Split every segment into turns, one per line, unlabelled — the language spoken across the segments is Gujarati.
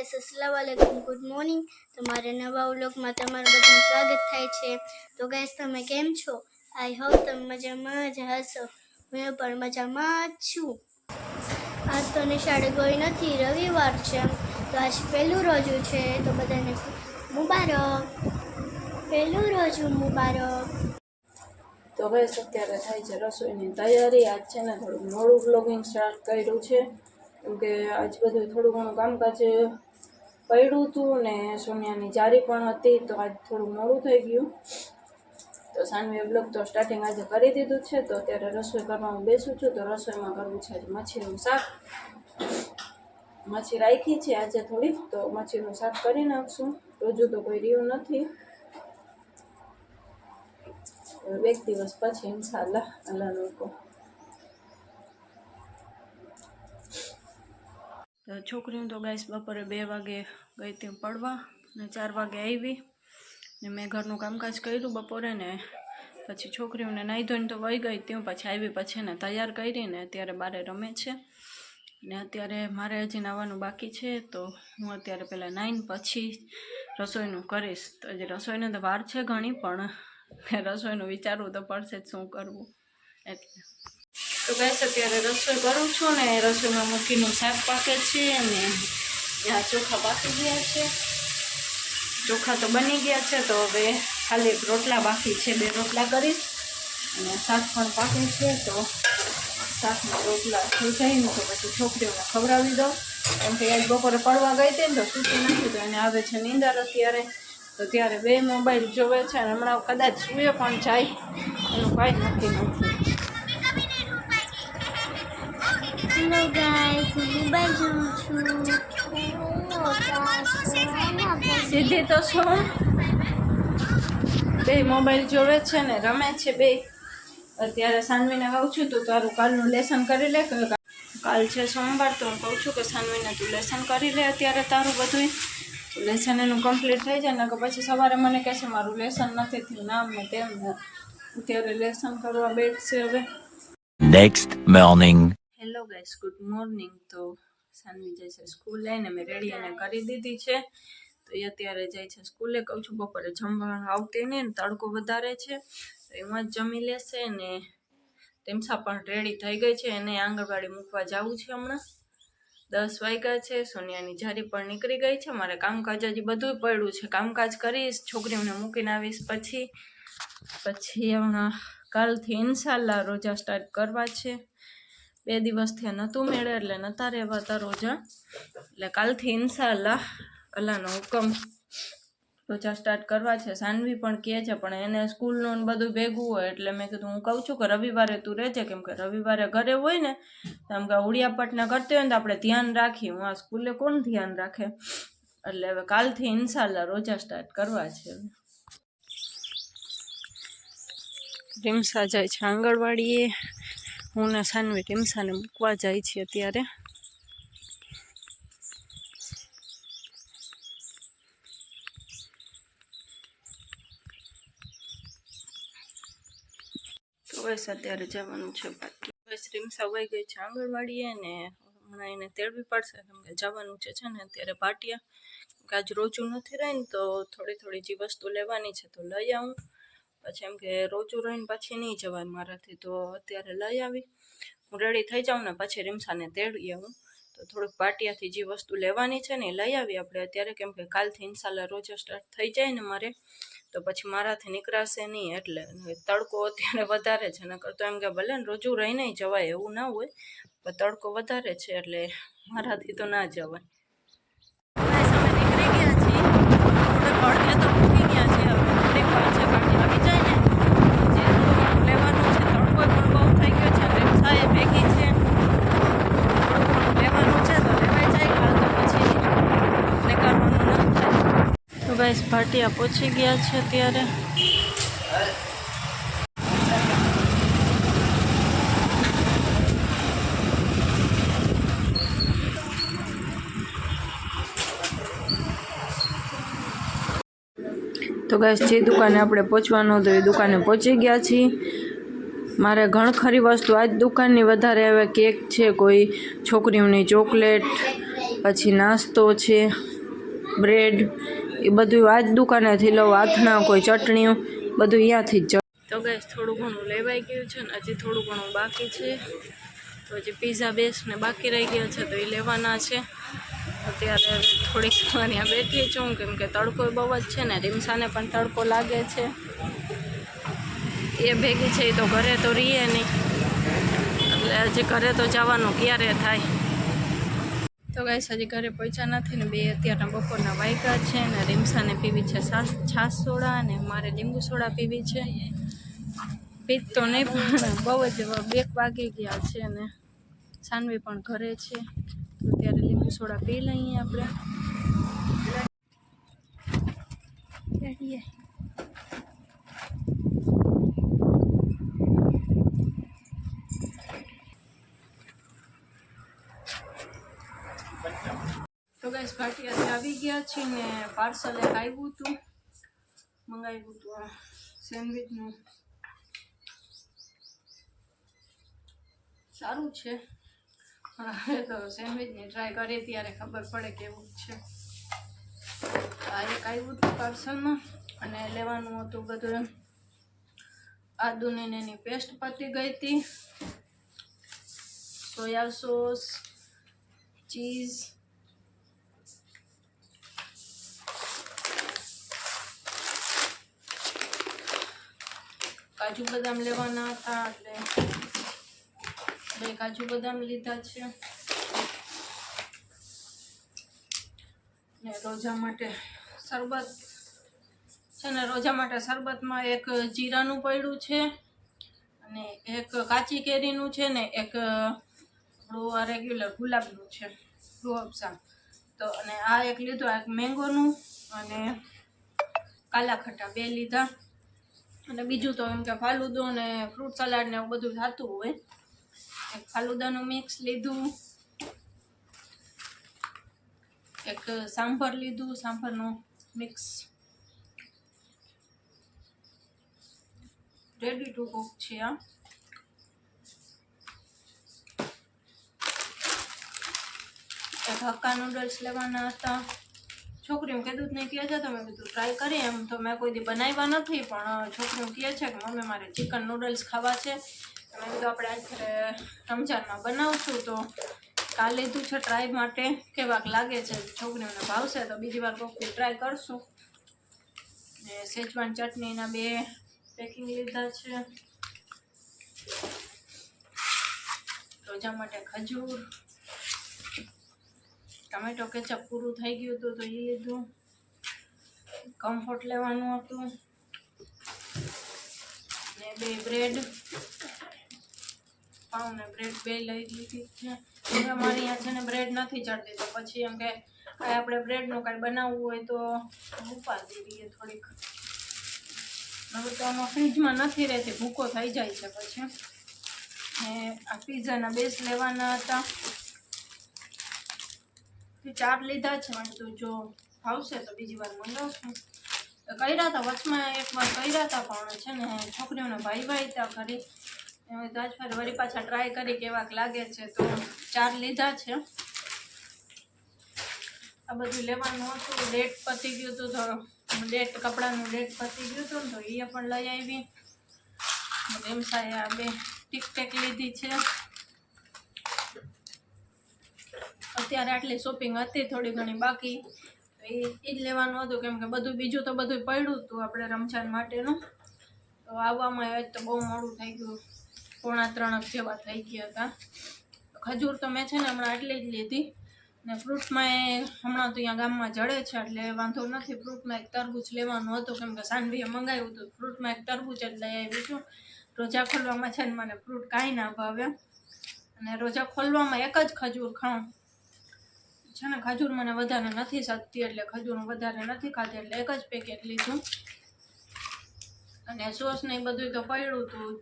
ગાઈસ અસલામ વાલેકુમ ગુડ મોર્નિંગ તમારા નવા વ્લોગમાં તમારું બધું સ્વાગત થાય છે. તો ગાઈસ તમે કેમ છો? આઈ હોપ તમે મજામાં જ હશો. હું પણ મજામાં જ છું. આજ તો નિશાળે ગઈ નથી, રવિવાર છે. તો આજ પહેલું રોજુ છે, તો બધાને મુબારક. પહેલું રોજુ મુબારક.
તો ગાઈસ અત્યારે થાય છે રસોઈની તૈયારી. આજ છે ને થોડું મોડું બ્લોગિંગ સ્ટાર્ટ કર્યું છે. કેમ કે આજ બધું થોડું ઘણું કામકાજ પડ્યું હતું ને સોનિયાની જારી પણ હતી તો આજ થોડું મોડું થઈ ગયું. તો સાનવીએ બ્લોગ તો સ્ટાર્ટિંગ આજે કરી દીધું છે, તો અત્યારે રસોઈ કરવા હું બેસું છું, તો રસોઈમાં કરવું છે મચ્છીનું શાક. મચ્છી રાખી છે આજે થોડીક, તો મચ્છીનું શાક કરી નાખશું. રોજુ તો કોઈ રહ્યું નથી. બે દિવસ પછી ઇન્શાલ્લાહ અલ્લાહ હુકમ. તો છોકરીઓ તો ગાઈસ બપોરે બે વાગે ગઈ ત્યાં પડવા ને ચાર વાગે આવી ને મેં ઘરનું કામકાજ કર્યું બપોરે ને પછી છોકરીઓને નાહી ધોઈને તો વહી ગઈ ત્યાં પછી આવી પછી ને તૈયાર કરીને અત્યારે બારે રમે છે. ને અત્યારે મારે હજી નાવાનું બાકી છે, તો હું અત્યારે પહેલાં નાહીને પછી રસોઈનું કરીશ. તો હજી રસોઈને તો વાર છે ઘણી, પણ રસોઈનું વિચારવું તો પડશે જ શું કરવું. એટલે તો ગેસ અત્યારે રસોઈ કરું છું ને રસોઈમાં મૂકીનું શાક પાકે છે અને આ ચોખા પાકી ગયા છે. ચોખા તો બની ગયા છે, તો હવે ખાલી રોટલા બાકી છે, બે રોટલા કરીશ. અને શાક પણ પાકે છે, તો શાકમાં રોટલા થઈ જાય તો પછી છોકરીઓને ખવડાવી દઉં. કેમ કે આજ બપોરે પડવા ગઈ હતી ને તો સૂતી નથી, તો એને આવે છે નીંદર અત્યારે. તો ત્યારે બે મોબાઈલ જોવે છે અને હમણાં કદાચ સૂએ પણ જાય. એનું કાંઈ નક્કી નથી.
હેલો ગાઈસ હું મોબાઈલ જોઉં છું.
સીધી તો શું બે મોબાઈલ જોવે છે ને રમે છે બે. અત્યારે સાનવીને કહું છું તું તારું કાલનું લેસન કરી લે. કે કાલ છે સોમવાર તો હું કહું છું કે સાનવીને તું લેસન કરી લે અત્યારે તારું બધું લેસન એનું કમ્પ્લીટ થઈ જાય ને કે પછી સવારે મને કહેશે મારું લેસન નથી થયું નામ ને તેમ અત્યારે લેસન કરવા બેઠશે હવે.
Next morning.
Hello guys good morning તો સાનવી જાય છે સ્કૂલે ને મેં રેડી એને કરી દીધી છે. તો એ અત્યારે જાય છે સ્કૂલે કહું છું બપોરે જમવા આવતી નહીં ને તડકો વધારે છે. તો એમાં જ જમી લેશે ને તેમસા પણ રેડી થઈ ગઈ છે. એને આંગણવાડી મૂકવા જવું છે હમણાં. દસ વાગ્યા છે, સોનિયાની જારી પણ નીકળી ગઈ છે. મારે કામકાજ હજી બધું પડ્યું છે. કામકાજ કરીશ, છોકરીઓને મૂકીને આવીશ પછી. પછી હમણાં કાલથી ઇન્શાલ્લાહ રોજા સ્ટાર્ટ કરવા છે. બે દિવસથી નહોતું મેળે એટલે નહોતા રહેવાતા રોજા એટલે કાલથી ઇન્શાલ્લાહ અલ્લાહનો હુકમ રોજા સ્ટાર્ટ કરવા છે. સાનવી પણ કહે છે, પણ એને સ્કૂલનું બધું ભેગું હોય એટલે મેં કીધું, હું કહું છું કે રવિવારે તું રહેજે, કેમ કે રવિવારે ઘરે હોય ને એમ કે ઉડિયાપટના કરતી હોય ને તો આપણે ધ્યાન રાખીએ. હું આ સ્કૂલે કોણ ધ્યાન રાખે? એટલે હવે કાલથી ઇન્શાલ્લાહ રોજા સ્ટાર્ટ કરવા છે. રીમસા જાય છે આંગણવાડીએ. હું ને સાનવી ટીમસાને મૂકવા જાય છે અત્યારે? તો બસ અત્યારે જવાનું છે બાકી. બસ રીમસા વહી ગઈ છે આંગણવાડીએ ને હમણાં એને તેડવી પડશે કેમ કે જવાનું છે છે ને અત્યારે પાટિયા. આજ રોજું નથી રહી ને તો થોડી થોડી જે વસ્તુ લેવાની છે તો લઈ આવું. પછી એમ કે રોજું રહીને પછી નહીં જવાય મારાથી, તો અત્યારે લઈ આવી. હું રેડી થઈ જાઉં ને પછી રીમસાને તેડી આવું. તો થોડુંક પાટિયાથી જે વસ્તુ લેવાની છે ને એ લઈ આવી આપણે. અત્યારે કેમ કે કાલથી ઇન્શાલ્લાહ રોજ સ્ટાર્ટ થઈ જાય ને મારે, તો પછી મારાથી નીકળાશે નહીં એટલે તડકો અત્યારે વધારે છે. નકર તો એમ કે ભલે ને રોજુ રહીને જવાય એવું ના હોય, પણ તડકો વધારે છે એટલે મારાથી તો ના જવાય. નીકળી ગયા છીએ થોડેક અડધે તો મૂકી ગયા છીએ હવે થોડીક વાર છે ગાડી આવી જાય ને જે થોડું લેવાનું છે તડકો પણ બહુ થઈ ગયો છે રીક્ષાએ ભેગી છે થોડું ઘણું લેવાનું છે તો લેવાઈ જાય કાલ તો પછી નીકળવાનું ન થાય તો ભાટિયા પહોંચી ગયા છે અત્યારે. તો ગાઈસ જે દુકાને આપણે પહોંચવાનું હતું એ દુકાને પહોંચી ગયા છીએ. મારે ઘણ ખરી વસ્તુ આ જ દુકાનની વધારે હવે કેક છે, કોઈ છોકરીઓની ચોકલેટ, પછી નાસ્તો છે, બ્રેડ એ બધું આ જ દુકાનેથી લઉં આથણા કોઈ ચટણીઓ, બધું અહીંયાથી જ તો ગેસ થોડું ઘણું લેવાઈ ગયું છે ને હજી થોડું ઘણું બાકી છે. તો હજી પીઝા બેસ ને બાકી રહી ગયા છે તો એ લેવાના છે. અત્યારે થોડીક અહીંયા બેઠી છું, કેમ કે તડકો બહુ જ છે ને રીમસાને પણ તડકો લાગે છે. એ ભેગી છે, એ તો ઘરે તો રહીએ નહીં. એટલે હજી ઘરે તો જવાનું ક્યારે થાય? તો ગાઈસ હજી ઘરે પહોંચ્યા નથી ને બે અત્યારના બપોરના વાયકા છે ને રીમસાને પીવી છે છાસ સોડા અને મારે લીંબુ સોડા પીવી છે. પીત તો નહીં, પણ બહુ જ બેક વાગી ગયા છે ને. સાનવી પણ ઘરે છે. તો ત્યારે લીંબુ સોડા પી લઈએ આપણે. ગાઈસ ભાટિયાથી આવી ગયા છીએ ને પાર્સલ એક આવ્યું હતું મંગાવ્યું હતું આ સેન્ડવીચનું સારું છે. હવે તો સેન્ડવીચની ટ્રાય કરીએ ત્યારે ખબર પડે કેવું છે. આ એક આવ્યું હતું પાર્સલમાં અને લેવાનું હતું બધું આદુની એની પેસ્ટ પતી ગઈ હતી. સોયા સોસ ચીઝ કાજુ બદામ લેવાના હતા, એટલે બે કાજુ બદામ લીધા છે. ને રોજા માટે શરબત છે ને રોજા માટે શરબતમાં એક જીરાનું પૈડું છે અને એક કાચી કેરીનું છે ને એક આ રેગ્યુલર ગુલાબનું છે રૂઅબસા તો અને આ એક લીધું એક મેંગોનું અને કાલા ખટ્ટા બે લીધા. અને બીજું તો એમ કે ફાલુદો ને ફ્રૂટ સલાડ ને એવું બધું થતું હોય. ફાલુદાનું મિક્સ લીધું. એક સાંભર લીધું, સાંભરનું મિક્સ રેડી ટુ કુક છે આ. એક હક્કા નૂડલ્સ લેવાના હતા. છોકરીઓ કીધું જ નહીં, કહે છે તો મેં કીધું ટ્રાય કરી એમ. તો મેં કોઈ દી બનાવ્યા નથી, પણ છોકરીઓ કહે છે કે, મમ્મી, મારે ચિકન નૂડલ્સ ખાવા છે. મેં કીધું, આપણે આજે રમજાનમાં બનાવશું તો કાલે લીધું છે ટ્રાય માટે. કેવાક લાગે છે, છોકરીઓને ભાવશે તો બીજી વાર કોક ટ્રાય કરશું. ને સેજવાન ચટણીના બે પેકિંગ લીધા છે. રોજા માટે ખજૂર ટમેટો કેચઅપ પૂરું થઈ ગયું હતું તો એ લીધું. કમ્ફર્ટ લેવાનું હતું. ને બે બ્રેડ પાઉં ને બ્રેડ બે લઈ લીધી છે. હવે અમારે અહીંયા છે ને બ્રેડ નથી ચડતી તો પછી એમ કે કાંઈ આપણે બ્રેડનું કાંઈ બનાવવું હોય તો ઉપાડી દઈએ થોડીક. હવે તો આમાં ફ્રીજમાં નથી રહેતી, ભૂકો થઈ જાય છે પછી. ને આ પીઝાના બેસ લેવાના હતા. ચાર લીધા છે? મને તો જો ભાવશે તો બીજી વાર મંગાવશું. તો કર્યા હતા વચમાં એક વાર કર્યા હતા, પણ છે ને છોકરીઓને ભાઈ ભાઈ ત્યાં કરી એમ તો આજ વળી પાછા ટ્રાય કરી કેવાક લાગે છે, તો ચાર લીધા છે. આ બધું લેવાનું હતું ડેટ પતી ગયું હતું, તો ડેટ કપડાનું ડેટ પતી ગયું હતું ને, તો એ પણ લઈ આવી એમ સાહેબ આ બે ટીક ટેક લીધી છે. અત્યારે આટલી શોપિંગ હતી, થોડી ઘણી બાકી. તો એ જ લેવાનું હતું, કેમ કે બધું બીજું તો બધું પડ્યું હતું આપણે રમજાન માટેનું. તો આવવામાં આજ તો બહુ મોડું થઈ ગયું. પોણા ત્રણક જેવા થઈ ગયા હતા. ખજૂર તો મેં છે ને હમણાં આટલી જ લીધી. ને ફ્રૂટમાં એ હમણાં તો અહીંયા ગામમાં જડે છે, એટલે વાંધો નથી. ફ્રૂટમાં એક તરબૂચ લેવાનું હતું, કેમ કે સાનવીએ મંગાવ્યું હતું. ફ્રૂટમાં એક તરબૂચ જ લઈ આવી છું. રોજા ખોલવામાં છે ને મને ફ્રૂટ કાંઈ ના ભાવે. અને રોજા ખોલવામાં એક જ ખજૂર ખાઉં. છે ને, ખજૂર મને વધારે નથી શકતી એટલે ખજૂર વધારે નથી ખાતી એટલે એક જ પેકેટ લીધું. અને સોસ ને એ બધું તો પડ્યું હતું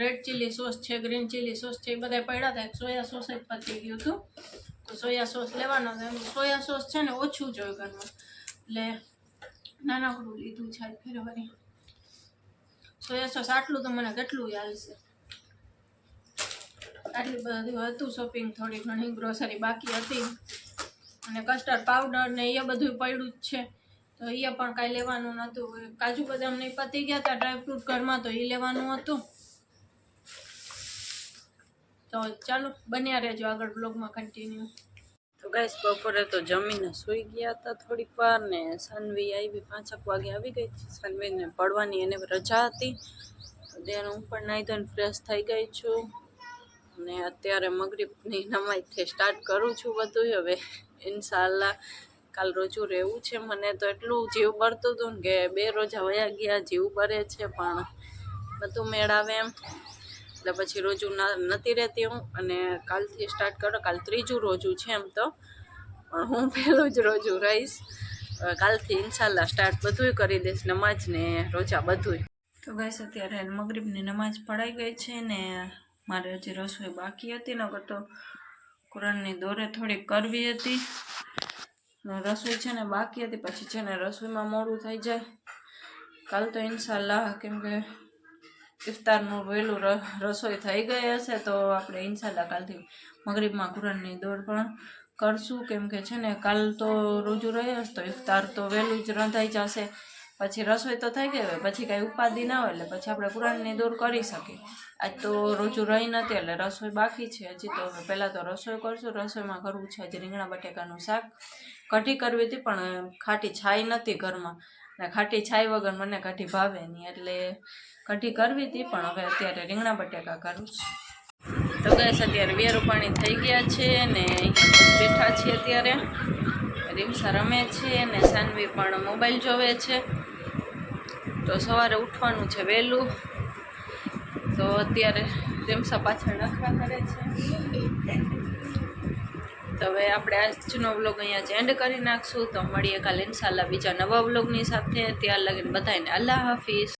રેડ ચીલી સોસ છે ગ્રીન ચીલી સોસ છે, એ બધા પડ્યા હતા સોયા સોસ જ પતી ગયું હતું તો સોયા સોસ લેવાનો હતો એમ સોયા સોસ છે ને ઓછું જોયું ઘરમાં. એટલે નાનકડું લીધું છે ફેરવારી ફેર વળી સોયા સોસ આટલું તો મને કેટલું હાલશે. આટલી બધું હતું શોપિંગ થોડી ઘણી ગ્રોસરી બાકી હતી. અને કસ્ટર્ડ પાવડર ને એ બધું પડ્યું જ છે. તો એ પણ કાંઈ લેવાનું નહોતું કાજુ બદામ ને પતી ગયા હતા ડ્રાયફ્રૂટ ઘરમાં તો એ લેવાનું હતું. તો ચાલો, બન્યા રહેજો આગળ બ્લોગમાં કન્ટિન્યુ તો ગાઈસ બપોરે તો જમીને સૂઈ ગયા હતા થોડીક વાર ને સાનવી આવી, પાંચક વાગે આવી ગઈ સાનવીને પડવાની એને રજા હતી. તો હું પણ નાહી ધોઈને ફ્રેશ થઈ ગઈ છું. અને અત્યારે મગરીબની નમાઈથી સ્ટાર્ટ કરું છું બધું હવે. ઇન્શાલ્લાહ કાલ રોજુ રહેવું છે. મને તો એટલું જીવ બળતું હતું ને કે બે રોજા વયા ગયા, જીવ ભરે છે પણ બધું મેળાવે એમ. એટલે પછી રોજુ નથી રહેતી હું અને કાલથી સ્ટાર્ટ કરો. કાલ ત્રીજું રોજું છે એમ તો. પણ હું પહેલું જ રોજું રહીશ. કાલથી ઇન્શાલ્લાહ સ્ટાર્ટ બધુંય કરી દઈશ નમાજ ને રોજા બધુંય. તો ગઈશ અત્યારે મગરીબની નમાજ પડાઈ ગઈ છે ને મારે હજી રસોઈ બાકી હતી નગર તો કુરાનની દોરે થોડીક કરવી હતી. રસોઈ છે ને બાકી હતી. પછી છે ને રસોઈમાં મોડું થઈ જાય. કાલ તો ઇન્શાલ્લાહ કેમ કે ઇફતારનું વહેલું રસોઈ થઈ ગઈ હશે તો આપણે ઇન્શાલ્લાહ કાલથી મગરીબમાં કુરાનની દોર પણ કરશું. કેમ કે છે ને કાલ તો રોજુ રહ્યો તો ઇફતાર તો વહેલું જ રંધાઈ જશે. પછી રસોઈ તો થઈ ગઈ હોય પછી કાંઈ ઉપાધિ ના હોય એટલે પછી આપણે કુરાનની દૂર કરી શકીએ. આજ તો રોજુ રહી નથી એટલે રસોઈ બાકી છે, હજી તો હવે પહેલાં તો રસોઈ કરશું. રસોઈમાં કરવું છે હજી રીંગણા બટેકાનું શાક. કઢી કરવી હતી પણ ખાટી છાઈ નથી ઘરમાં. ને ખાટી છાઈ વગર મને કઢી ભાવે નહીં એટલે કઢી કરવી હતી પણ હવે અત્યારે રીંગણા બટેકા કરું છું. તો ગેસ અત્યારે બે પાણી થઈ ગયા છે ને બેઠા છીએ અત્યારે. રીમસા રમે છે ને સાનવી પણ મોબાઈલ જોવે છે. તો સવારે ઉઠવાનું છે વહેલું. તો અત્યારે રેમસા પાછળ નખરા કરે છે. તો હવે આપણે આજનો વ્લોગ અહીંયા જ એન્ડ કરી નાખશું. તો મળીએ કાલે ઇન્શાલ્લાહ બીજા નવા વ્લોગની સાથે. ત્યાં લગીને બધાને અલ્લાહ હાફિઝ.